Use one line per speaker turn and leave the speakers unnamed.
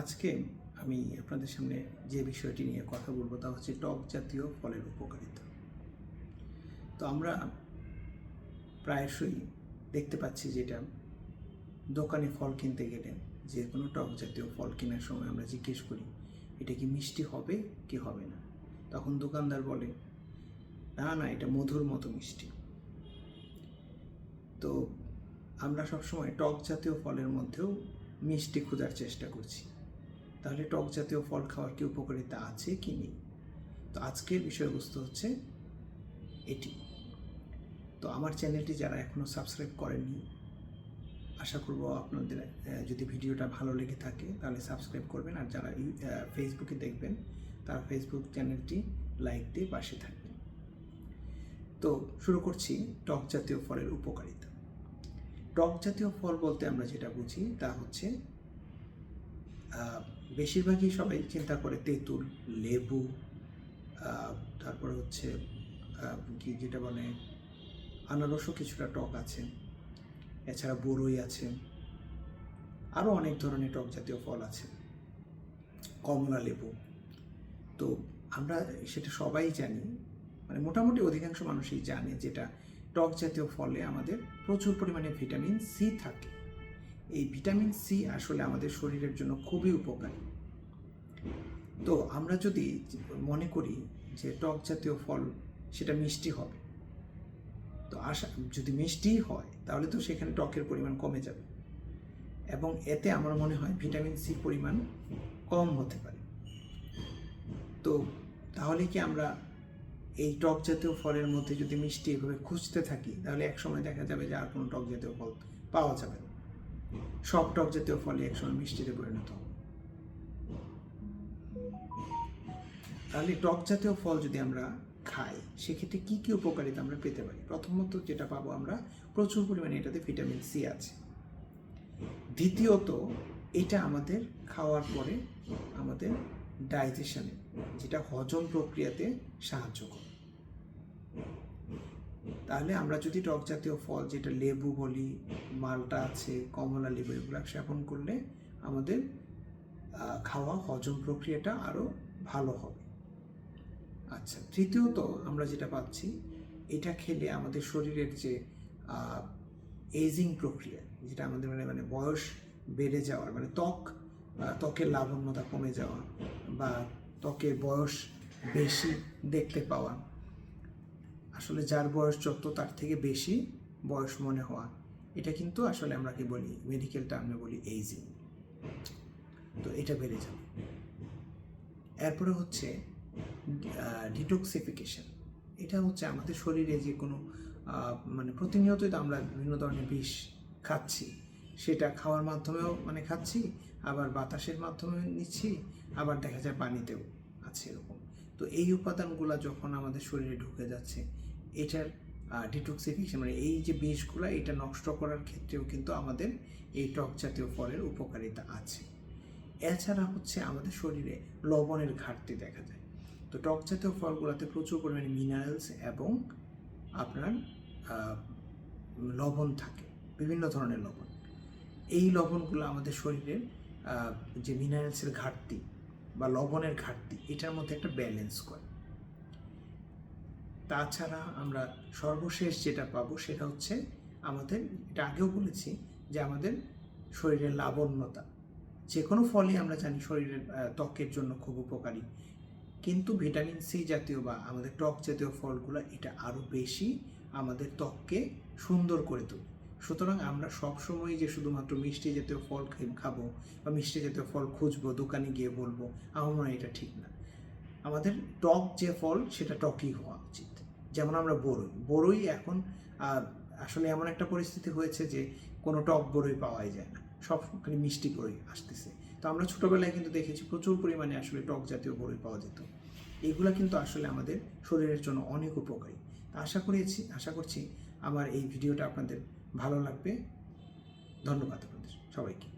আজকে আমি আপনাদের সামনে যে বিষয়টি নিয়ে কথা বলব তা হচ্ছে টক জাতীয় ফলের উপকারিতা। তো আমরা প্রায়শই দেখতে পাচ্ছি যেটা দোকানে ফল কিনতে গেলে, যে কোনো টক জাতীয় ফল কেনার সময় আমরা জিজ্ঞেস করি, এটা কি মিষ্টি হবে কি হবে না? তখন দোকানদার বলে, না না, এটা মধুর মতো মিষ্টি। তো আমরা সবসময় টক জাতীয় ফলের মধ্যেও মিষ্টি খোঁজার চেষ্টা করছি। তাহলে টক জাতীয় ফল খাওয়ার কি উপকারিতা আছে কি নেই? তো আজকের বিষয়বস্তু হচ্ছে এটি। তো আমার চ্যানেলটি যারা এখনও সাবস্ক্রাইব করেননি, আশা করব আপনাদের যদি ভিডিওটা ভালো লেগে থাকে তাহলে সাবস্ক্রাইব করবেন আর যারা ফেসবুকে দেখবেন, তারা ফেসবুক চ্যানেলটি লাইক দিয়ে পাশে থাকবেন। তো শুরু করছি টক জাতীয় ফলের উপকারিতা। টক জাতীয় ফল বলতে আমরা যেটা বুঝি তা হচ্ছে বেশিরভাগই সবাই চিন্তা করে তেঁতুল, লেবু তারপরে হচ্ছে কি যেটা বলে, আনারসও কিছুটা টক আছে। এছাড়া বড়ই আছে। আরও অনেক ধরনের টক জাতীয় ফল আছে। কমলা লেবু। তো আমরা সেটা সবাই জানি মানে মোটামুটি অধিকাংশ মানুষই জানে যেটা টক জাতীয় ফলে আমাদের প্রচুর পরিমাণে ভিটামিন সি থাকে। এই ভিটামিন সি আসলে আমাদের শরীরের জন্য খুবই উপকারী। তো আমরা যদি মনে করি যে টক জাতীয় ফল সেটা মিষ্টি হবে, তো আশা, যদি মিষ্টিই হয় তাহলে তো সেখানে টকের পরিমাণ কমে যাবে। এবং এতে আমার মনে হয় ভিটামিন সি পরিমাণ কম হতে পারে। তো তাহলে কি আমরা এই টক জাতীয় ফলের মধ্যে যদি মিষ্টি এভাবে খুঁজতে থাকি, তাহলে একসময় দেখা যাবে যে আর কোনো টক জাতীয় ফল পাওয়া যাবে না। সব টক জাতীয় ফলে একসময় মিষ্টিতে পরিণত তাহলে টক জাতীয় ফল যদি আমরা খাই, সেক্ষেত্রে কি কি উপকারিতা আমরা পেতে পারি? প্রথমত যেটা পাবো আমরা, প্রচুর পরিমাণে এটাতে ভিটামিন সি আছে। দ্বিতীয়ত, এটা আমাদের খাওয়ার পরে আমাদের ডাইজেশনে যেটা হজম প্রক্রিয়াতে সাহায্য করে। তাহলে আমরা যদি টক জাতীয় ফল, যেটা লেবু বলি, মালটা আছে, কমলা লেবু, এগুলো সেবন করলে আমাদের খাওয়া, হজম প্রক্রিয়াটা আরও ভালো হবে। আচ্ছা তৃতীয়ত আমরা যেটা পাচ্ছি, এটা খেলে আমাদের শরীরের যে এজিং প্রক্রিয়া, যেটা আমাদের মানে মানে বয়স বেড়ে যাওয়ার মানে ত্বক ত্বকের লাবণ্যতা কমে যাওয়া বা ত্বকের বয়স বেশি দেখতে পাওয়া আসলে যার বয়স যত তার থেকে বেশি বয়স মনে হওয়া। এটা কিন্তু আসলে আমরা কি বলি? মেডিকেল টার্মে বলি এইজিং তো এটা বেড়ে যাবে। এরপরে হচ্ছে ডিটক্সিফিকেশন এটা হচ্ছে আমাদের শরীরে যে কোনো মানে প্রতিনিয়তই তো আমরা বিভিন্ন ধরনের বিষ খাচ্ছি। সেটা খাওয়ার মাধ্যমেও মানে খাচ্ছি, আবার বাতাসের মাধ্যমে নিচ্ছি, আবার দেখা যায় পানিতেও আছে এরকম। তো এই উপাদানগুলো যখন আমাদের শরীরে ঢুকে যাচ্ছে এটার ডিটক্সিফিকেশন মানে এই যে বিষগুলো, এটা নষ্ট করার ক্ষেত্রেও কিন্তু আমাদের এই টক জাতীয় ফলের উপকারিতা আছে। এছাড়া হচ্ছে আমাদের শরীরে লবণের ঘাটতি দেখা যায়। তো টক জাতীয় ফলগুলোতে প্রচুর পরিমাণে মিনারেলস এবং আপনার লবণ থাকে, বিভিন্ন ধরনের লবণ। এই লবণগুলো আমাদের শরীরের যে মিনারেলসের ঘাটতি বা লবণের ঘাটতি, এটার মধ্যে একটা ব্যালেন্স করে। তাছাড়া আমরা সর্বশেষ যেটা পাবো সেটা হচ্ছে আমাদের, এটা আগেও বলেছি যে আমাদের শরীরের লাবণ্যতা। যে কোনো ফলই আমরা জানি শরীরের ত্বকের জন্য খুব উপকারী। কিন্তু ভিটামিন সি জাতীয় বা আমাদের টক জাতীয় ফলগুলো, এটা আরও বেশি আমাদের ত্বককে সুন্দর করে তোলে। সুতরাং আমরা সবসময় যে শুধুমাত্র মিষ্টি জাতীয় ফল খাব বা মিষ্টি জাতীয় ফল খুঁজবো, দোকানে গিয়ে বলব, আমার মনে হয় এটা ঠিক না। আমাদের টক যে ফল, সেটা টকই হওয়া উচিত। যেমন আমরা বড়ই বড়ই এখন আসলে এমন একটা পরিস্থিতি হয়েছে যে কোনো টক বড়ই পাওয়াই যায় না, সব খালি মিষ্টি বড়ই আসতেছে। তো আমরা ছোটোবেলায় কিন্তু দেখেছি প্রচুর পরিমাণে আসলে টক জাতীয় বড়ই পাওয়া যেত। এগুলো কিন্তু আসলে আমাদের শরীরের জন্য অনেক উপকারী। তা আশা করেছি, আশা করছি আমার এই ভিডিওটা আপনাদের ভালো লাগবে। ধন্যবাদ আপনাদের সবাইকে।